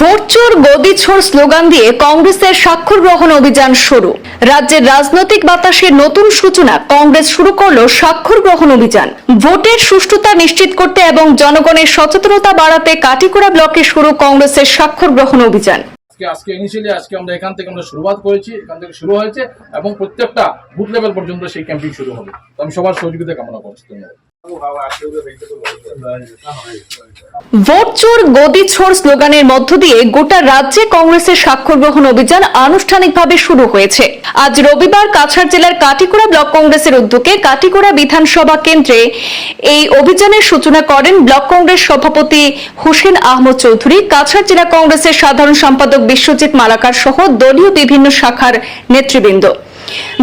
ভোটচোর গদিছোড় slogan দিয়ে কংগ্রেসের স্বাক্ষর গ্রহণ অভিযান শুরু। রাজ্যের রাজনৈতিক বাতাসের নতুন সূচনা কংগ্রেস শুরু করল স্বাক্ষর গ্রহণ অভিযান। ভোটের সুষ্ঠুতা নিশ্চিত করতে এবং জনগণের সচেতনতা বাড়াতে কাটিকুড়া ব্লকে শুরু কংগ্রেসের স্বাক্ষর গ্রহণ অভিযান। আজকে ইনিশিয়ালি আজকে আমরা এখান থেকে আমরা শুরুয়াত করেছি, এখান থেকে শুরু হয়েছে এবং প্রত্যেকটা বুথ লেভেল পর্যন্ত সেই ক্যাম্পিং শুরু হবে। আমি সবার সহযোগিতা কামনা করছি, ধন্যবাদ। ভোট চোর গদি ছোড় স্লোগানের মধ্য দিয়ে গোটা রাজ্যে কংগ্রেসের স্বাক্ষর গ্রহণ অভিযান আনুষ্ঠানিকভাবে শুরু হয়েছে। আজ রবিবার কাছাড় জেলার কাটিকুড়া ব্লক কংগ্রেসের উদ্যোগে কাটিকুড়া বিধানসভা কেন্দ্রে এই অভিযানের সূচনা করেন ব্লক কংগ্রেস সভাপতি হোসেন আহমদ চৌধুরী। কাছাড় জেলা কংগ্রেসের সাধারণ সম্পাদক বিশ্বজিৎ মালাকার সহ দলীয় বিভিন্ন শাখার নেতৃবৃন্দ।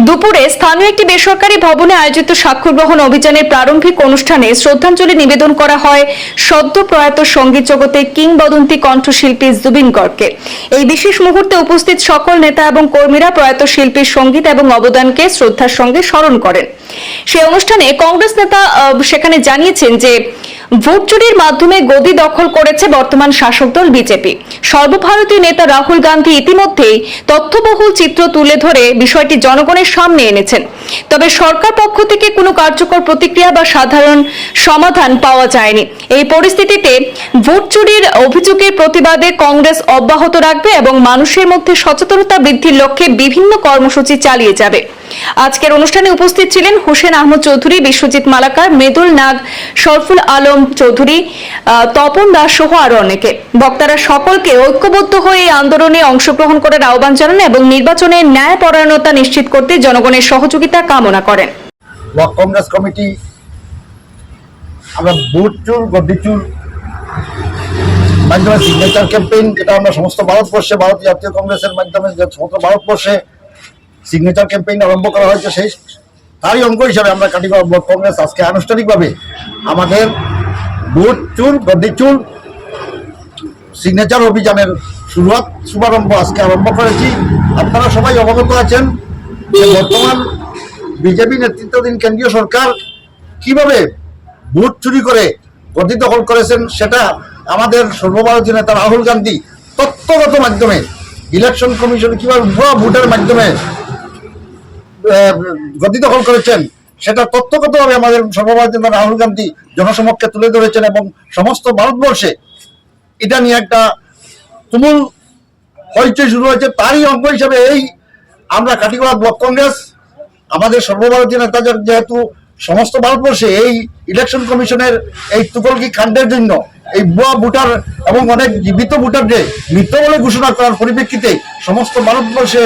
দুপুরে স্থানীয় একটি বেসরকারি ভবনে আয়োজিত স্বাক্ষর গ্রহণ অভিযানের প্রারম্ভিক অনুষ্ঠানে শ্রদ্ধাঞ্জলি নিবেদন করা হয় সদ্য প্রয়াত সংগীত জগতে কিংবদন্তি কণ্ঠশিল্পী জুবিন গর্গকে। এই বিশেষ মুহূর্তে উপস্থিত সকল নেতা এবং কর্মীরা প্রয়াত শিল্পীর সংগীত এবং অবদানকে শ্রদ্ধার সঙ্গে স্মরণ করেন। সেই অনুষ্ঠানে কংগ্রেস নেতা সেখানে জানিয়েছেন যে, ভোট চুরির মাধ্যমে গদি দখল করেছে বর্তমান শাসক দল বিজেপি। সর্বভারতীয় নেতা রাহুল গান্ধী ইতিমধ্যেই তথ্যবহুল চিত্র তুলে ধরে বিষয়টি জনগণের সামনে এনেছেন। তবে সরকার পক্ষ থেকে কোনো কার্যকর প্রতিক্রিয়া বা সাধারণ সমাধান পাওয়া যায়নি। এই পরিস্থিতিতে ভোট চুরির অভিযোগের প্রতিবাদে কংগ্রেস অব্যাহত রাখবে এবং মানুষের মধ্যে সচেতনতা বৃদ্ধির লক্ষ্যে বিভিন্ন কর্মসূচি চালিয়ে যাবে। আজকের অনুষ্ঠানে উপস্থিত ছিলেন হোসেন আহমদ চৌধুরী, বিশ্বজিৎ মালাকার, মৃদুল নাগ, শরফুল আলম চৌধুরী তপন দাস সহ আরও অনেকে। বক্তারা সকলকে ঐক্যবদ্ধ হয়ে এই আন্দোলনে অংশগ্রহণ করার আহ্বান জানান এবং নির্বাচনে ন্যায় পরায়ণতা নিশ্চিত করতে জনগণের সহযোগিতা কামনা করেন। ব্লক কংগ্রেস কমিটি, আমরা বুট চুর গড্ডি মাধ্যমে সিগনেচার ক্যাম্পেইন যেটা আমরা সমস্ত ভারতবর্ষে ভারতীয় জাতীয় কংগ্রেসের মাধ্যমে সমস্ত ভারতবর্ষে সিগনেচার ক্যাম্পেইন আরম্ভ করা হয়েছে, সেই তারই অঙ্গ হিসাবে আমরা কাটিগড় ব্লক কংগ্রেস আজকে আনুষ্ঠানিকভাবে আমাদের বুট চুর গড্ডি চুর সিগনেচার অভিযানের শুরুয়াত, শুভারম্ভ আজকে আরম্ভ করেছি। আপনারা সবাই অবগত আছেন বর্তমান বিজেপি নেতৃত্বাধীন কেন্দ্রীয় সরকার কীভাবে ভোট চুরি করে গদি দখল করেছেন সেটা আমাদের সর্বভারতীয় নেতা রাহুল গান্ধী তত্ত্বগত মাধ্যমে ইলেকশন কমিশন কীভাবে ভুয়া ভোটের মাধ্যমে গদি দখল করেছেন সেটা তত্ত্বগতভাবে আমাদের সর্বভারতীয় নেতা রাহুল গান্ধী জনসমক্ষে তুলে ধরেছেন এবং সমস্ত ভারতবর্ষে এটা নিয়ে একটা তুমুল হইচই শুরু হয়েছে। তারই অঙ্গ হিসাবে এই আমরা কাটিগড়া ব্লক কংগ্রেস, আমাদের সর্বভারতীয় নেতাদের যেহেতু সমস্ত ভারতবর্ষে এই ইলেকশন কমিশনের এই তুকলকি কাণ্ডের জন্য, এই ভুয়া ভোটার এবং অনেক জীবিত ভোটারকে মৃত বলে ঘোষণা করার পরিপ্রেক্ষিতে সমস্ত ভারতবর্ষে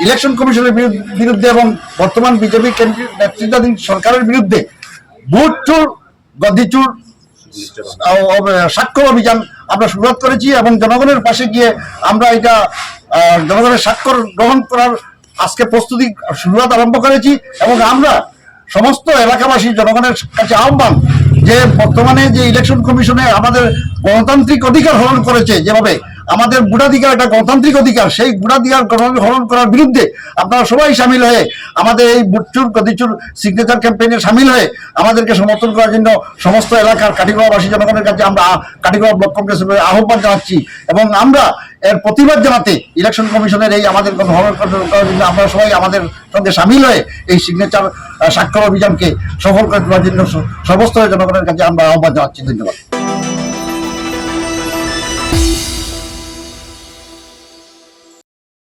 ইলেকশন কমিশনের বিরু- বিরুদ্ধে এবং বর্তমান বিজেপি নেতৃত্বাধীন সরকারের বিরুদ্ধে ভোট চোর গদিচুর অব- অভিযান আমরা শুরুয়াত করেছি এবং জনগণের পাশে গিয়ে আমরা এটা জনগণের স্বাক্ষর গ্রহণ করার আজকে প্রস্তুতি শুরুয়াত আরম্ভ করেছি এবং আমরা সমস্ত এলাকাবাসী, জনগণের কাছে আহ্বান যে বর্তমানে যে ইলেকশন কমিশনে আমাদের গণতান্ত্রিক অধিকার হরণ করেছে যেভাবে আমাদের ভোটাধিকার একটা গণতান্ত্রিক অধিকার, সেই ভোটাধিকার হরণ করার বিরুদ্ধে আপনারা সবাই সামিল হয়ে আমাদের এই বুটচুর গদিচুর সিগনেচার ক্যাম্পেইনে সামিল হয়ে আমাদেরকে সমর্থন করার জন্য সমস্ত এলাকার কাঠিগড়াবাসী জনগণের কাছে আমরা কাঠিগড়া ব্লক কংগ্রেসের আহ্বান জানাচ্ছি এবং আমরা এর প্রতিবাদ জানাতে ইলেকশন কমিশনের এই আমাদের হরণ করার জন্য আমরা সবাই আমাদের সঙ্গে সামিল হয়ে এই সিগনেচার স্বাক্ষর অভিযানকে সফল করে তোলার জন্য সর্বস্তরের জনগণের কাছে আমরা আহ্বান জানাচ্ছি। ধন্যবাদ।